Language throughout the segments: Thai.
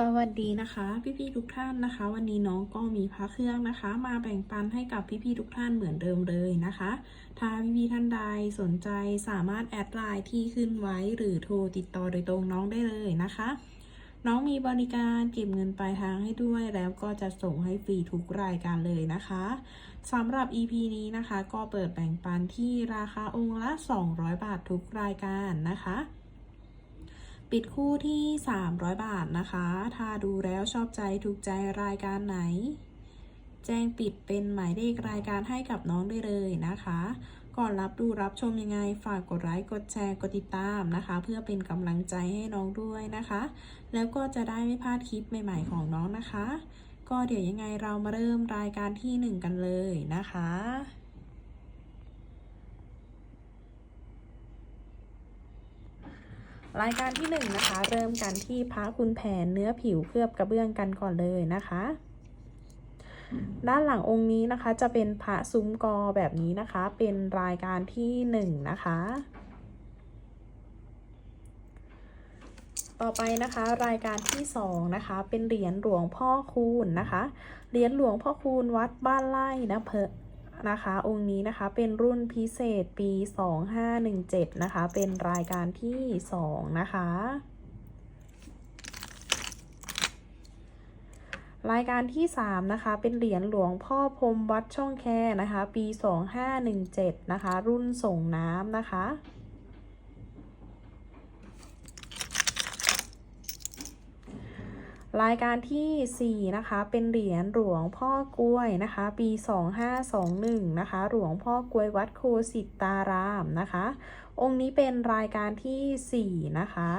สวัสดีนะคะพี่ๆทุกท่านนะคะ วันนี้น้องก็มีพระเครื่องนะคะ มาแบ่งปันให้กับพี่ๆทุกท่านเหมือนเดิมเลยนะคะ ถ้าพี่ๆท่านใดสนใจสามารถแอดไลน์ที่ขึ้นไว้หรือโทรติดต่อโดยตรงน้องได้เลยนะคะ น้องมีบริการเก็บเงินปลายทางให้ด้วยแล้วก็จะส่งให้ฟรีทุกรายการเลยนะคะสำหรับ EP นี้นะคะ ก็เปิดแบ่งปันที่ราคาองค์ละ 200 บาททุกรายการนะคะ ปิดคู่ที่ 300 บาทนะคะ ถ้าดูแล้วชอบใจถูกใจรายการไหน แจ้งปิดเป็นหมายเลขรายการให้กับน้องได้เลยนะคะ ก่อนรับดูรับชมยังไงฝากกดไลค์กดแชร์กดติดตามนะคะ เพื่อเป็นกำลังใจให้น้องด้วยนะคะ แล้วก็จะได้ไม่พลาดคลิปใหม่ๆของน้องนะคะ ก็เดี๋ยวยังไงเรามาเริ่มรายการที่ 1 กันเลยนะคะ รายการที่1นงนะคะ เริ่มกันที่พระคุณแผนเนื้อผิวเคลือบกระเบื้องกันก่อนเลยนะคะ ด้านหลังองค์นี้นะคะจะเป็นพระซุ้มกอแบบนี้นะคะ เป็นรายการที่1นงนะคะ ต่อไปนะคะ รายการที่2นะคะ เป็นเหรียญหลวงพ่อคูณนะคะ เหรียญหลวงพ่อคูณวัดบ้านไร่นะเพอ นะคะองค์นี้นะคะเป็นรุ่นพิเศษปี 2517 นะคะ เป็นรายการที่ 2 นะคะ รายการที่ 3 นะคะ เป็นเหรียญหลวงพ่อพรมวัดช่องแคนะคะ ปี 2517 นะคะ รุ่นส่งน้ำนะคะ รายการที่ 4 นะคะ เป็นเหรียญหลวงพ่อกล้วยนะคะ ปี 2521 นะคะ หลวงพ่อกล้วยวัดโคสิตารามนะคะ องค์นี้เป็นรายการที่ 4 นะคะ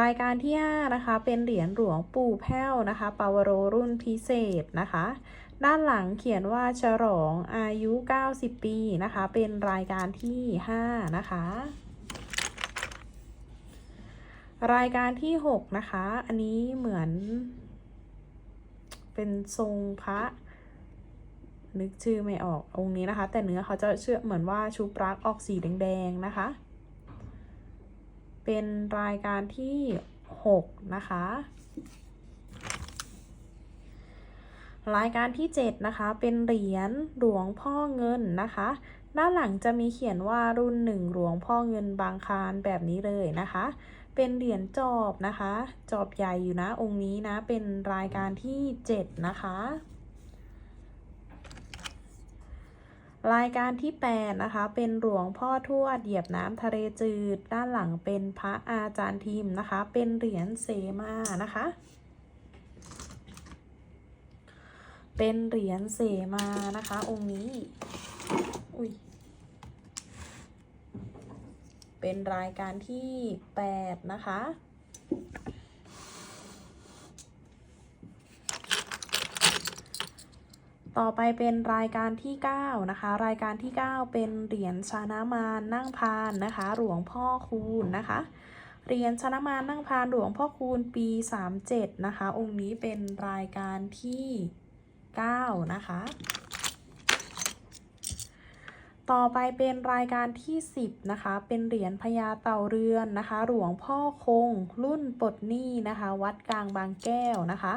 รายการที่ 5 นะคะ เป็นเหรียญหลวงปู่แพ้วนะคะ ปาวโรรุ่นพิเศษนะคะ ด้านหลังเขียนว่าฉลองอายุ 90 ปีนะคะ เป็นรายการที่ 5 นะคะ รายการที่ 6 นะคะ อันนี้เหมือน เป็นทรงพระ นึกชื่อไม่ออกองค์นี้นะคะ แต่เนื้อเขาจะเชื่อเหมือนว่าชุบรักออกสีแดงๆนะคะ เป็นรายการที่ 6 นะคะ รายการที่ 7 นะคะ เป็นเหรียญหลวงพ่อเงินนะคะ ด้านหลังจะมีเขียนว่ารุ่นหนึ่งหลวงพ่อเงินบางคารแบบนี้เลยนะคะ เป็นเหรียญจอบนะคะ จอบใหญ่อยู่นะองค์นี้นะ เป็นรายการที่ 7 นะคะ รายการที่ 8 นะคะ เป็นหลวงพ่อทวดเหยียบน้ำทะเลจืด ด้านหลังเป็นพระอาจารย์ทิมนะคะ เป็นเหรียญเสมานะคะเป็นเหรียญเสมานะคะ องค์นี้ อุ้ย เป็นรายการที่ 8 นะคะ ต่อไปเป็นรายการที่ 9 นะคะ รายการที่ 9 เป็นเหรียญชานามานนั่งพานนะคะ หลวงพ่อคูณนะคะเหรียญชานามานนั่งพานหลวงพ่อคูณปี 37 นะคะ องค์นี้เป็นรายการที่ 9 นะคะ ต่อไปเป็นรายการที่ 10 นะคะ เป็นเหรียญพญาเต่าเรือนนะคะ หลวงพ่อคง รุ่นปลดหนี้นะคะ วัดกลางบางแก้วนะคะ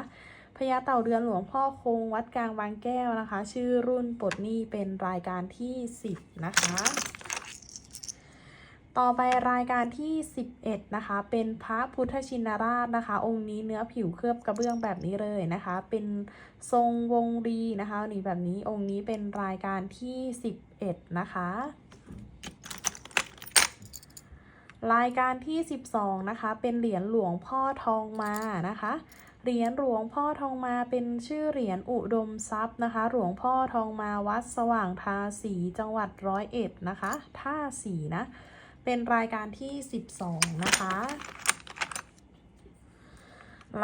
พญาเต่าเรือนหลวงพ่อคง วัดกลางบางแก้วนะคะ ชื่อรุ่นปลดหนี้เป็นรายการที่ 10 นะคะ ต่อไปรายการที่ 11 นะคะ เป็นพระพุทธชินราชนะคะ องค์นี้เนื้อผิวเคลือบกระเบื้องแบบนี้เลยนะคะ เป็นทรงวงรีนะคะนี่แบบนี้องค์นี้เป็นรายการที่ 11 นะคะรายการที่ 12 นะคะ เป็นเหรียญหลวงพ่อทองมานะคะ เหรียญหลวงพ่อทองมาเป็นชื่อเหรียญอุดมทรัพย์นะคะ หลวงพ่อทองมาวัดสว่างทาสีจังหวัดร้อยเอ็ดนะคะ ท่าสีนะ เป็นรายการที่ 12 นะคะ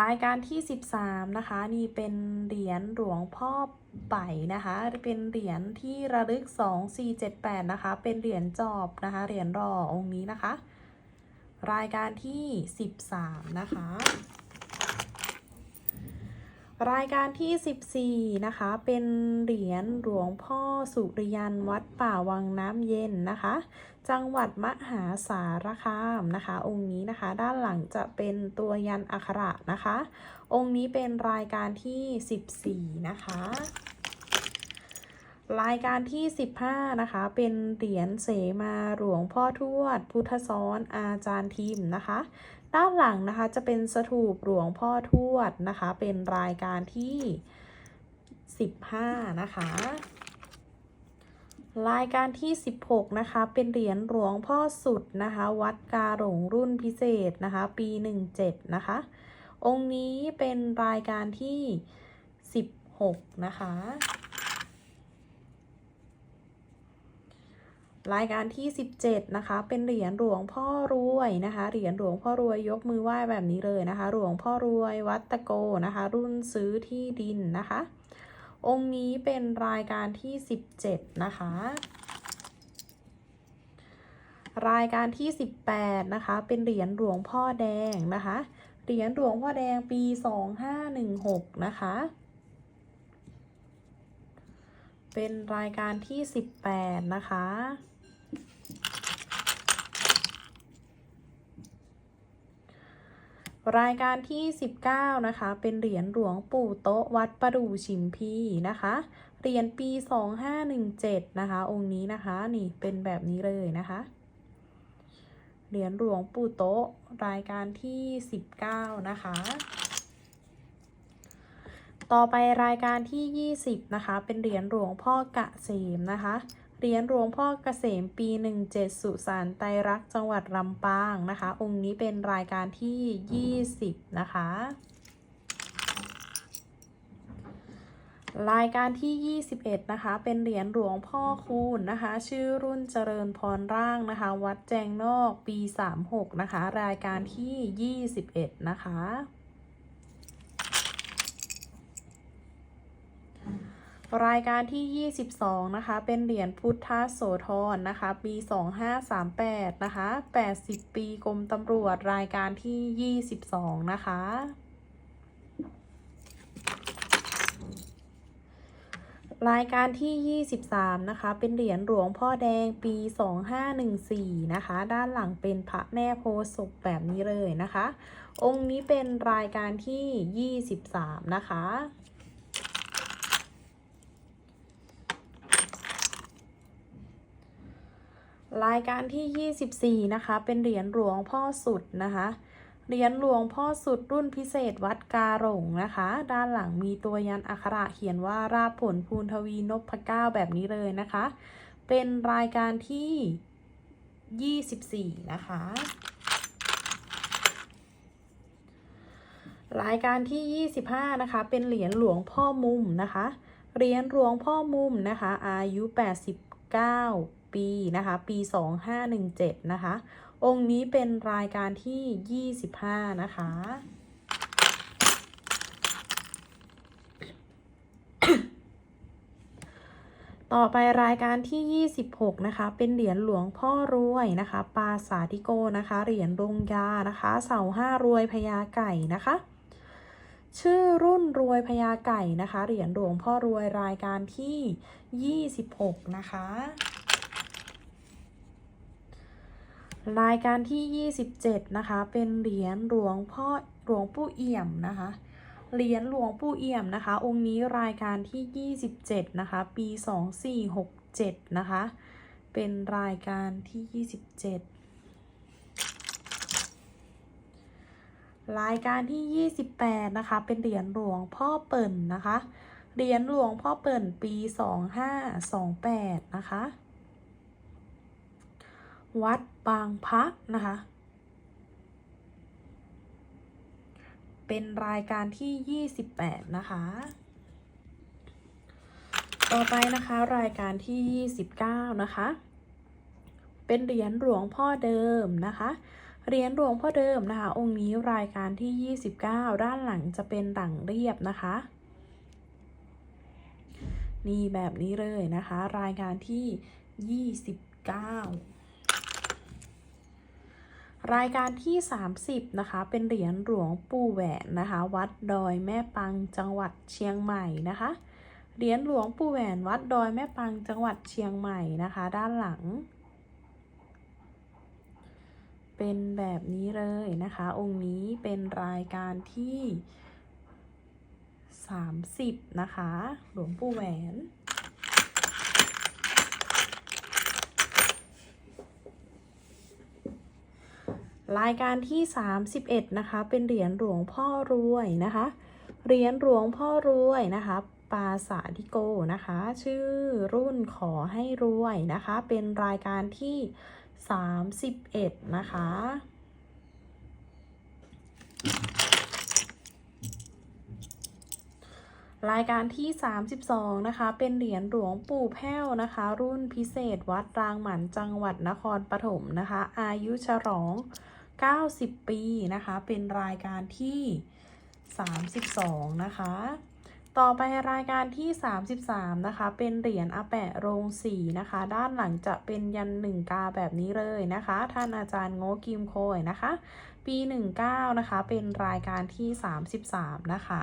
รายการที่ 13 นะคะ นี่เป็นเหรียญหลวงพ่อไป่นะคะ เป็นเหรียญที่ระลึก 2478 นะคะ เป็นเหรียญจอบนะคะ เหรียญรอองค์นี้นะคะ รายการที่ 13 นะคะ รายการที่ 14 นะคะ เป็นเหรียญหลวงพ่อสุริยันวัดป่าวังน้ำเย็นนะคะ จังหวัดมหาสารคามนะคะ องค์นี้นะคะ ด้านหลังจะเป็นตัวยันอักขระนะคะ องค์นี้เป็นรายการที่ 14 นะคะรายการที่ 15 นะคะ เป็นเหรียญเสมาหลวงพ่อทวด พุทธซ้อนอาจารย์ทิมนะคะ ด้านหลังนะคะจะเป็นสถูปหลวงพ่อทวดนะคะ เป็นรายการที่ 15 นะคะ รายการที่ 16 นะคะ เป็นเหรียญหลวงพ่อสุดนะคะ วัดกาหลงรุ่นพิเศษนะคะ ปี 17 นะคะ องค์นี้เป็นรายการที่ 16 นะคะ รายการที่ 17 นะคะ เป็นเหรียญหลวงพ่อรวยนะคะ เหรียญหลวงพ่อรวยยกมือไหว้แบบนี้เลยนะคะ หลวงพ่อรวยวัดตะโกนะคะ รุ่นซื้อที่ดินนะคะ องค์นี้เป็นรายการที่ 17 นะคะ รายการที่ 18 นะคะ เป็นเหรียญหลวงพ่อแดงนะคะ เหรียญหลวงพ่อแดงปี 2516 นะคะ เป็นรายการที่ 18 นะคะ รายการที่ 19 นะคะ เป็นเหรียญหลวงปู่โต๊ะวัดประดู่ชิมพีนะคะ เหรียญปี 2517 นะคะ องค์นี้นะคะ นี่เป็นแบบนี้เลยนะคะ เหรียญหลวงปู่โต๊ะรายการที่ 19 นะคะ ต่อไปรายการที่ 20 นะคะ เป็นเหรียญหลวงพ่อกะเสมนะคะ เหรียญหลวงพ่อเกษมปี 17 สุสานไตรรักษ์จังหวัดลำปางนะคะ องค์นี้เป็นรายการที่ 20 นะคะ รายการที่ 21 นะคะ เป็นเหรียญหลวงพ่อคูณนะคะ ชื่อรุ่นเจริญพรร่างนะคะ วัดแจงนอกปี 36 นะคะ รายการที่ 21 นะคะ รายการที่ 22 นะคะ เป็นเหรียญพุทธโสธรนะคะ ปี 2538 นะคะ 80 ปีกรมตำรวจรายการที่ 22 นะคะรายการที่ 23 นะคะ เป็นเหรียญหลวงพ่อแดงปี 2514 นะคะ ด้านหลังเป็นพระแม่โพศพแบบนี้เลยนะคะ องค์นี้เป็นรายการที่ 23 นะคะ รายการที่ 24 นะคะ เป็นเหรียญหลวงพ่อสุดนะคะ เหรียญหลวงพ่อสุดรุ่นพิเศษวัดกาหลงนะคะ ด้านหลังมีตัวยันอักขระเขียนว่าราบผลภูนทวีนพเก้าแบบนี้เลยนะคะ เป็นรายการที่ 24 นะคะ รายการที่ 25 นะคะ เป็นเหรียญหลวงพ่อมุมนะคะ เหรียญหลวงพ่อมุมนะคะ อายุ 89 ปีนะคะปี 2517 นะคะ องค์นี้เป็นรายการที่ 25 นะคะ ต่อไปรายการที่ 26 นะคะ เป็นเหรียญหลวงพ่อรวยนะคะ ปาสาธิโกนะคะ เหรียญลงยานะคะ เสาห้ารวยพญาไก่นะคะชื่อรุ่นรวยพญาไก่นะคะ เหรียญหลวงพ่อรวยรายการที่ 26 นะคะ รายการที่ 27 นะคะ เป็นเหรียญหลวงพ่อหลวงปู่เอี่ยมนะคะ เหรียญหลวงปู่เอี่ยมนะคะ องค์นี้รายการที่ 27 นะคะ ปี 2467 นะคะ เป็นรายการที่ 27 รายการที่ 28 นะคะ เป็นเหรียญหลวงพ่อเปิ่นนะคะ เหรียญหลวงพ่อเปิ่นปี 2528 นะคะ วัดบางพระนะคะ เป็นรายการที่ 28 นะคะ ต่อไปนะคะรายการที่ 29 นะคะ เป็นเหรียญหลวงพ่อเดิมนะคะเหรียญหลวงพ่อเดิมนะคะ องค์นี้รายการที่ 29 ด้านหลังจะเป็นหลังเรียบนะคะ นี่แบบนี้เลยนะคะ รายการที่ 29 รายการที่ 30 นะคะ เป็นเหรียญหลวงปู่แหวนนะคะ วัดดอยแม่ปังจังหวัดเชียงใหม่นะคะ เหรียญหลวงปู่แหวนวัดดอยแม่ปังจังหวัดเชียงใหม่นะคะ ด้านหลัง เป็นแบบนี้เลยนะคะ องค์นี้เป็นรายการที่ 30 นะคะ หลวงปู่แหวน รายการที่ 31 นะคะ เป็นเหรียญหลวงพ่อรวยนะคะ เหรียญหลวงพ่อรวยนะคะ ปาสาธิโกนะคะ ชื่อรุ่นขอให้รวยนะคะ เป็นรายการที่ 31 นะคะรายการที่ 32 นะคะ เป็นเหรียญหลวงปู่แพ้วนะคะ รุ่นพิเศษวัดรางหมันจังหวัดนครปฐมนะคะ อายุฉลอง 90 ปีนะคะ เป็นรายการที่ 32 นะคะ ต่อไปรายการที่ 33 นะคะ เป็นเหรียญอาแปะโรงสีนะคะ ด้านหลังจะเป็นยันหนึ่งกาแบบนี้เลยนะคะ ท่านอาจารย์โง่กิมโคยนะคะ ปี 19 นะคะ เป็นรายการที่ 33 นะคะ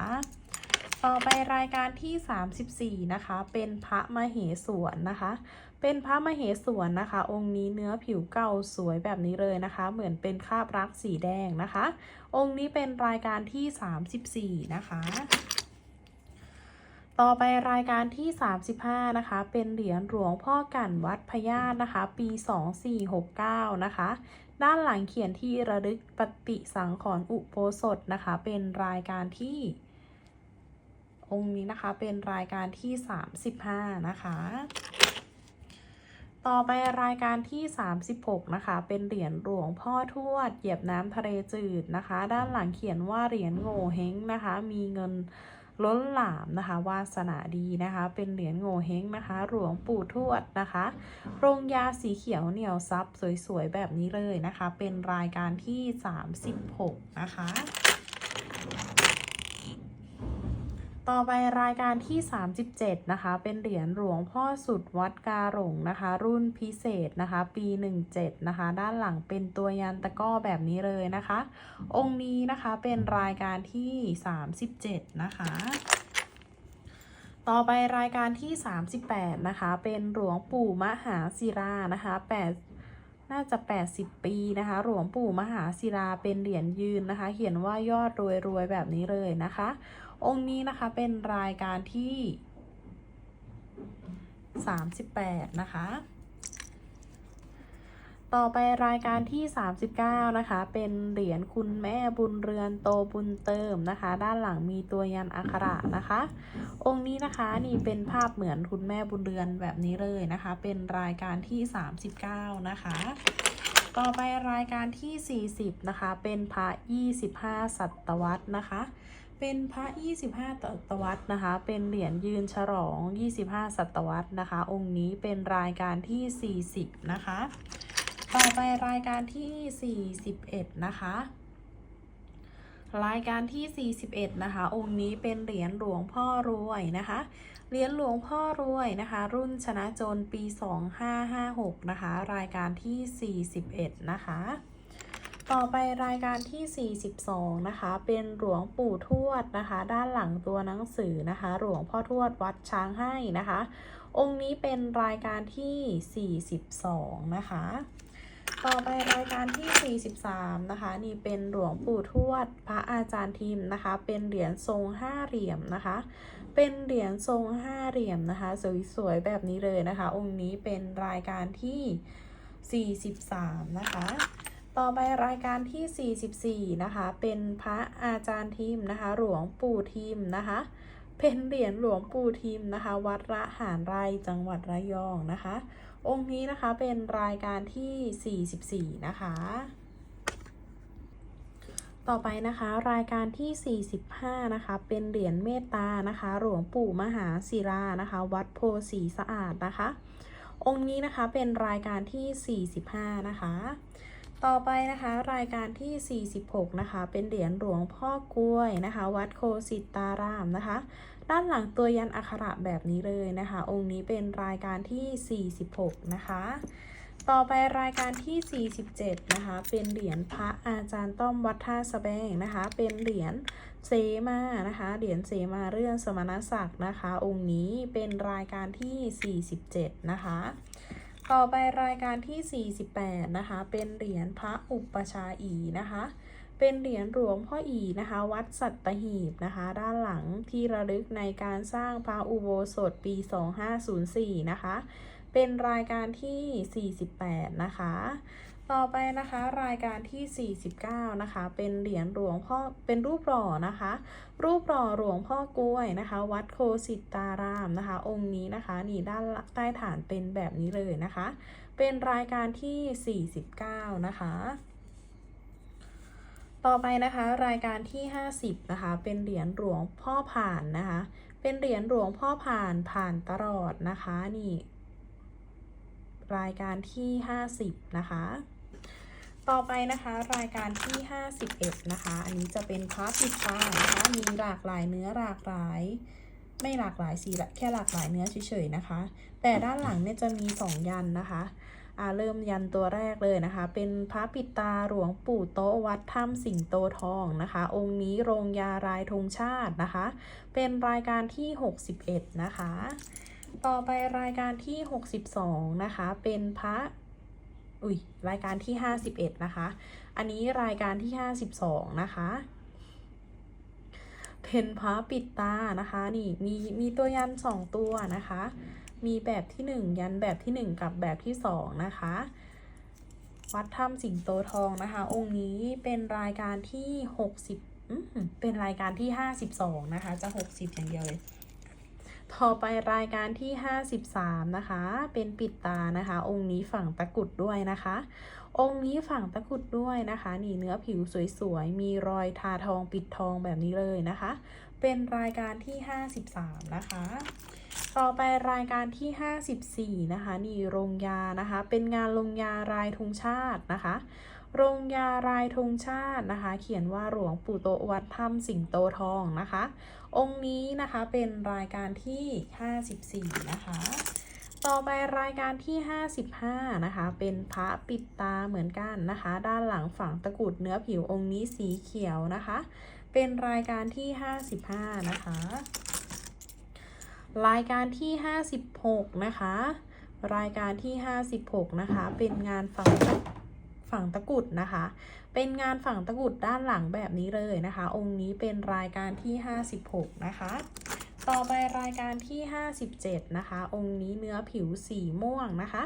ต่อไปรายการที่ 34 นะคะ เป็นพระมเหสวนนะคะ เป็นพระมเหสวนนะคะ องค์นี้เนื้อผิวเก่าสวยแบบนี้เลยนะคะ เหมือนเป็นคาบรักสีแดงนะคะ องค์นี้เป็นรายการที่ 34 นะคะต่อไปรายการที่ 35 นะคะ เป็นเหรียญหลวงพ่อกั่นวัดพญาตนะคะ ปี 2469 นะคะ ด้านหลังเขียนที่ระลึกปฏิสังขรณ์อุโบสถนะคะ เป็นรายการที่ องค์นี้นะคะ เป็นรายการที่ 35 นะคะ ต่อไปรายการที่ 36 นะคะ เป็นเหรียญหลวงพ่อทวด เหยียบน้ำทะเลจืดนะคะ ด้านหลังเขียนว่าเหรียญโง่เฮงนะคะ มีเงินล้นหลามนะคะ วาสนาดีนะคะ เป็นเหรียญโง่เฮงนะคะ หลวงปู่ทวดนะคะโรงยาสีเขียวเหนียวซับสวยๆ แบบนี้เลยนะคะ เป็นรายการที่ 36 นะคะ ต่อไปรายการที่ 37 นะคะ เป็นเหรียญหลวงพ่อสุดวัดกาหลงนะคะ รุ่นพิเศษนะคะ ปี 17 นะคะ ด้านหลังเป็นตัวยันตะก้อแบบนี้เลยนะคะ องค์นี้นะคะเป็นรายการที่ 37 นะคะ ต่อไปรายการที่ 38 นะคะ เป็นหลวงปู่มหาศิรานะคะ8น่าจะ 80 ปีนะคะ หลวงปู่มหาศิราเป็นเหรียญยืนนะคะ เขียนว่ายอดรวยรวยแบบนี้เลยนะคะ องค์นี้นะคะเป็นรายการที่ 38 นะคะ ต่อไปรายการที่ 39 นะคะ เป็นเหรียญคุณแม่บุญเรือนโตบุญเติมนะคะ ด้านหลังมีตัวยันอักขระนะคะ องค์นี้นะคะนี่เป็นภาพเหมือนคุณแม่บุญเรือนแบบนี้เลยนะคะ เป็นรายการที่ 39 นะคะ ต่อไปรายการที่ 40 นะคะ เป็นพระ 25 ศตวรรษนะคะ เป็นพระ 25 ศตวรรษนะคะ เป็นเหรียญยืนฉลอง 25 ศตวรรษนะคะ องค์นี้เป็นรายการที่ 40 นะคะ ต่อไปรายการที่ 41 นะคะ รายการที่ 41 นะคะ องค์นี้เป็นเหรียญหลวงพ่อรวยนะคะ เหรียญหลวงพ่อรวยนะคะ รุ่นชนะจนปี 2556 นะคะ รายการที่ 41 นะคะ ต่อไปรายการที่ 42 นะคะ เป็นหลวงปู่ทวดนะคะ ด้านหลังตัวหนังสือนะคะ หลวงพ่อทวดวัดช้างให้นะคะ องค์นี้เป็นรายการที่ 42 นะคะ ต่อไปรายการที่ 43 นะคะ นี่เป็นหลวงปู่ทวด พระอาจารย์ทิมนะคะ เป็นเหรียญทรงห้าเหลี่ยมนะคะ เป็นเหรียญทรงห้าเหลี่ยมนะคะ สวยๆแบบนี้เลยนะคะ องค์นี้เป็นรายการที่ 43 นะคะ ต่อไปรายการที่ 44 นะคะ เป็นพระอาจารย์ทิมนะคะ หลวงปู่ทิมนะคะ เป็นเหรียญหลวงปู่ทิมนะคะ วัดระหารไรจังหวัดระยองนะคะ องค์นี้นะคะเป็นรายการที่ 44 นะคะ ต่อไปนะคะรายการที่ 45 นะคะ เป็นเหรียญเมตตานะคะ หลวงปู่มหาศิรานะคะ วัดโพสีสะอาดนะคะ องค์นี้นะคะเป็นรายการที่ 45 นะคะ ต่อไปนะคะรายการที่ 46 นะคะ เป็นเหรียญหลวงพ่อกล้วยนะคะ วัดโคสิตารามนะคะ ด้านหลังตัวยันอักขระแบบนี้เลยนะคะ องค์นี้เป็นรายการที่ 46 นะคะ ต่อไปรายการที่ 47 นะคะ เป็นเหรียญพระอาจารย์ต้อมวัดท่าสะแบงนะคะ เป็นเหรียญเสมานะคะ เหรียญเสมาเรื่องสมณศักดิ์นะคะ องค์นี้เป็นรายการที่ 47 นะคะ ต่อไปรายการที่ 48 นะคะ เป็นเหรียญพระอุปชาอีนะคะ เป็นเหรียญหลวงพ่ออีนะคะ วัดสัตหีบนะคะ ด้านหลังที่ระลึกในการสร้างพระอุโบสถปี 2504 นะคะ เป็นรายการที่ 48 นะคะ ต่อไปนะคะรายการที่ 49 นะคะ เป็นเหรียญหลวงพ่อเป็นรูปหล่อนะคะ รูปหล่อหลวงพ่อกล้วยนะคะ วัดโคสิตารามนะคะ องค์นี้นะคะนี่ด้านใต้ฐานเป็นแบบนี้เลยนะคะ เป็นรายการที่ 49 นะคะต่อไปนะคะรายการที่ 50 นะคะ เป็นเหรียญหลวงพ่อผ่านนะคะ เป็นเหรียญหลวงพ่อผ่านผ่านตลอดนะคะนี่ รายการที่ 50 นะคะ ต่อไปนะคะรายการที่ 51 นะคะ อันนี้จะเป็นพระปิดตานะคะมีหลากหลายเนื้อหลากหลาย ไม่หลากหลายสีละแค่หลากหลายเนื้อเฉยๆนะคะ แต่ด้านหลังเนี่ยจะมี 2 ยันนะคะอาเริ่มยันตัวแรกเลยนะคะ เป็นพระปิดตาหลวงปู่โตวัดถ้ำสิงโตทองนะคะ องค์นี้โรงยารายธงชาตินะคะ เป็นรายการที่ 61 นะคะ ต่อไปรายการที่ 62 นะคะ เป็นพระ อุ้ยรายการที่ 51 นะคะ อันนี้รายการที่ 52 นะคะเป็นพระปิดตานะคะ นี่มีมีตัวยัน 2 ตัวนะคะ มีแบบที่ 1 ยันแบบที่ 1 กับแบบที่ 2 นะคะ วัดถ้ำสิงโตทองนะคะ องค์นี้เป็นรายการที่ 60อืมเป็นรายการที่ 52 นะคะ จะ 60 อย่างเดียวเลย ต่อไปรายการที่ 53 นะคะ เป็นปิดตานะคะ องค์นี้ฝั่งตะกุดด้วยนะคะ องค์นี้ฝั่งตะกุดด้วยนะคะ นี่เนื้อผิวสวยๆ มีรอยทาทองปิดทองแบบนี้เลยนะคะ เป็นรายการที่ 53 นะคะ ต่อไปรายการที่ 54 นะคะ นี่โรงยานะคะ เป็นงานลงยารายธงชาตินะคะโรงยารายธงชาตินะคะ เขียนว่าหลวงปู่โตวัดถ้ำสิงโตทองนะคะ องค์นี้นะคะเป็นรายการที่ 54 นะคะ ต่อไปรายการที่ 55 นะคะ เป็นพระปิดตาเหมือนกันนะคะ ด้านหลังฝั่งตะกุดเนื้อผิวองค์นี้สีเขียวนะคะ เป็นรายการที่ 55 นะคะ รายการที่ 56 นะคะ รายการที่ 56 นะคะ เป็นงานฝั่งฝั่งตะกุดนะคะ เป็นงานฝั่งตะกุดด้านหลังแบบนี้เลยนะคะ องค์นี้เป็นรายการที่ 56 นะคะ ต่อไปรายการที่ 57 นะคะ องค์นี้เนื้อผิวสีม่วงนะคะ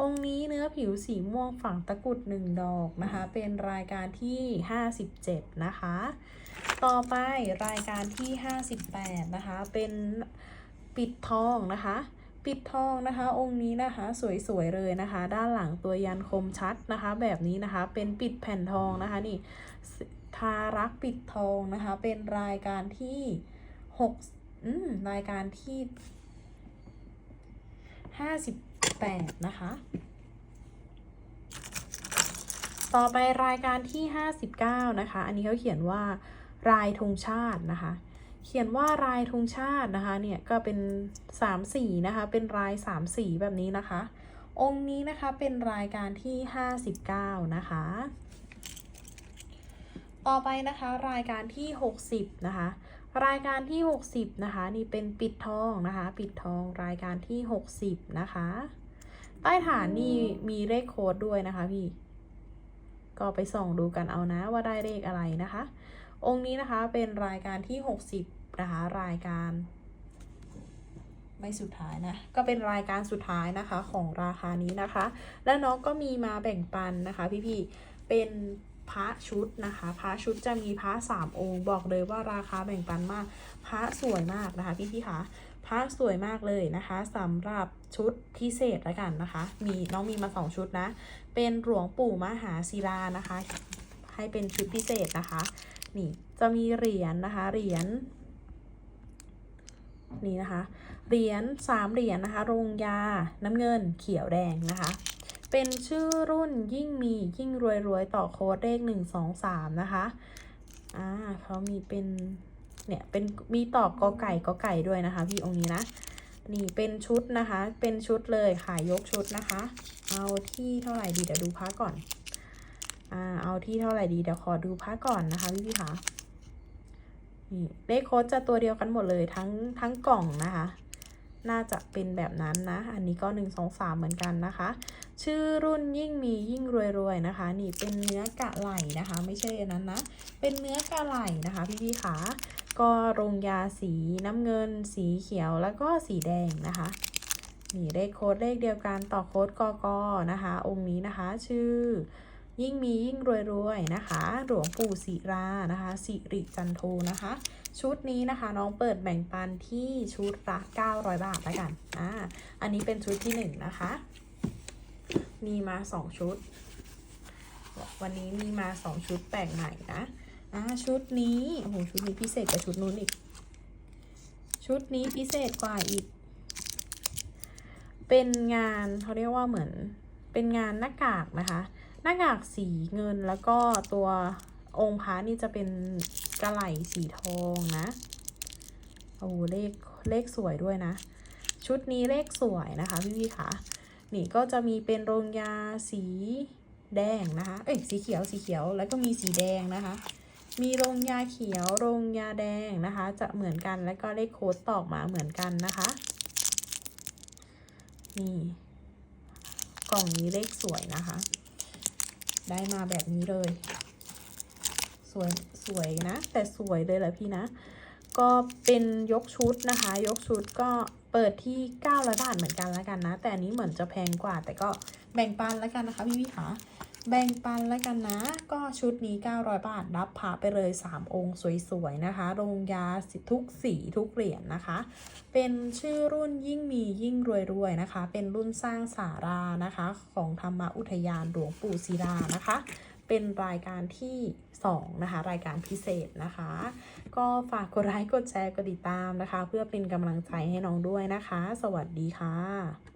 องค์นี้เนื้อผิวสีม่วงฝั่งตะกุดหนึ่งดอกนะคะ เป็นรายการที่ 57 นะคะ ต่อไปรายการที่ 58 นะคะ เป็นปิดทองนะคะ ปิดทองนะคะ องค์นี้นะคะ สวยๆเลยนะคะ ด้านหลังตัวยันคมชัดนะคะ แบบนี้นะคะเป็นปิดแผ่นทองนะคะนี่ทารักปิดทองนะคะ เป็นรายการที่หกอืมรายการที่ห้าสิบแปดนะคะต่อไปรายการที่ห้าสิบเก้านะคะ อันนี้เขาเขียนว่ารายธงชาตินะคะ เขียนว่ารายธงชาตินะคะเนี่ยก็เป็นสามสีนะคะ เป็นรายสามสีแบบนี้นะคะ องค์นี้นะคะเป็นรายการที่ห้าสิบเก้านะคะ ต่อไปนะคะรายการที่หกสิบนะคะรายการที่หกสิบนะคะ นี่เป็นปิดทองนะคะ ปิดทองรายการที่หกสิบนะคะ ใต้ฐานนี่มีเลขโค้ดด้วยนะคะพี่ ก็ไปส่องดูกันเอานะว่าได้เลขอะไรนะคะ องค์นี้นะคะเป็นรายการที่ 60นะคะรายการไม่สุดท้ายนะ ก็เป็นรายการสุดท้ายนะคะของราคานี้นะคะ แล้วน้องก็มีมาแบ่งปันนะคะ พี่ๆเป็นพระชุดนะคะพระชุดจะมีพระสามองค์บอกเลยว่าราคาแบ่งปันมากพระสวยมากนะคะ พี่ๆคะพระสวยมากเลยนะคะสำหรับชุดพิเศษล้วกันนะคะ มีน้องมีมาสองชุดนะ เป็นหลวงปู่มหาศิลานะคะ ให้เป็นชุดพิเศษนะคะ นี่จะมีเหรียญนะคะ เหรียญนี่นะคะ เหรียญสามเหรียญนะคะ โรงยา น้ำเงิน เขียวแดงนะคะ เป็นชื่อรุ่นยิ่งมียิ่งรวยรวยต่อโค้ดเลขหนึ่งสองสามนะคะ อ่าเขามีเป็นเนี่ยเป็นมีตอกกอไก่กอไก่ด้วยนะคะ พี่องค์นี้นะ นี่เป็นชุดนะคะ เป็นชุดเลยขายยกชุดนะคะ เอาที่เท่าไหร่ดีเดี๋ยวดูพระก่อน อ่าเอาที่เท่าไหร่ดีเดี๋ยวขอดูพระก่อนนะคะพี่พี่คะนี่เลขโค้ดจะตัวเดียวกันหมดเลยทั้งทั้งกล่องนะคะ น่าจะเป็นแบบนั้นนะ อันนี้ก็หนึ่งสองสามเหมือนกันนะคะ ชื่อรุ่นยิ่งมียิ่งรวยๆนะคะ นี่เป็นเนื้อกะไหล่นะคะ ไม่ใช่อันนั้นนะ เป็นเนื้อกะไหล่นะคะ พี่พี่ขาก็ลงยาสีน้ำเงิน สีเขียวแล้วก็สีแดงนะคะนี่เลขโค้ดเลขเดียวกันต่อโค้ดกกนะคะ องค์นี้นะคะ ชื่อ ยิ่งมียิ่งรวยๆนะคะ หลวงปู่ศิรานะคะสิริจันโทนะคะ ชุดนี้นะคะน้องเปิดแบ่งปันที่ชุดละ900 บาทแล้วกันอ่าอันนี้เป็นชุดที่หนึ่งนะคะ มีมาสองชุด วันนี้มีมาสองชุดแปลกใหม่นะอ่าชุดนี้โอ้โหชุดนี้พิเศษกว่าชุดนู้นอีก ชุดนี้พิเศษกว่าอีก เป็นงานเขาเรียกว่าเหมือนเป็นงานหน้ากากนะคะ น้ากากสีเงินแล้วก็ตัวองค์พระนี่จะเป็นกระไหลสีทองนะโอ้เลขเลขสวยด้วยนะ ชุดนี้เลขสวยนะคะพี่พี่คะนี่ก็จะมีเป็นโรงยาสีแดงนะคะ เอ้ยสีเขียวสีเขียวแล้วก็มีสีแดงนะคะ มีโรงยาเขียวโรงยาแดงนะคะ จะเหมือนกันแล้วก็เลขโค้ดตอกมาเหมือนกันนะคะนี่กล่องนี้เลขสวยนะคะ ได้มาแบบนี้เลย สวยสวยนะ แต่สวยเลยแหละพี่นะ ก็เป็นยกชุดนะคะ ยกชุดก็เปิดที่ 900 บาทเหมือนกันแล้วกันนะ แต่อันนี้เหมือนจะแพงกว่า แต่ก็แบ่งปันแล้วกันนะคะพี่พี่คะ แบ่งปันแล้วกันนะ ก็ชุดนี้ 900 บาท รับพาไปเลย 3 องค์สวยๆ นะคะ โรงยาทุกสีทุกเหรียญนะคะ เป็นชื่อรุ่นยิ่งมียิ่งรวยๆ นะคะ เป็นรุ่นสร้างสารานะคะ ของธรรมอุทยานหลวงปู่ศิลานะคะ เป็นรายการที่2นะคะรายการพิเศษนะคะ ก็ฝากกดไลค์กดแชร์กดติดตามนะคะ เพื่อเป็นกำลังใจให้น้องด้วยนะคะ สวัสดีค่ะ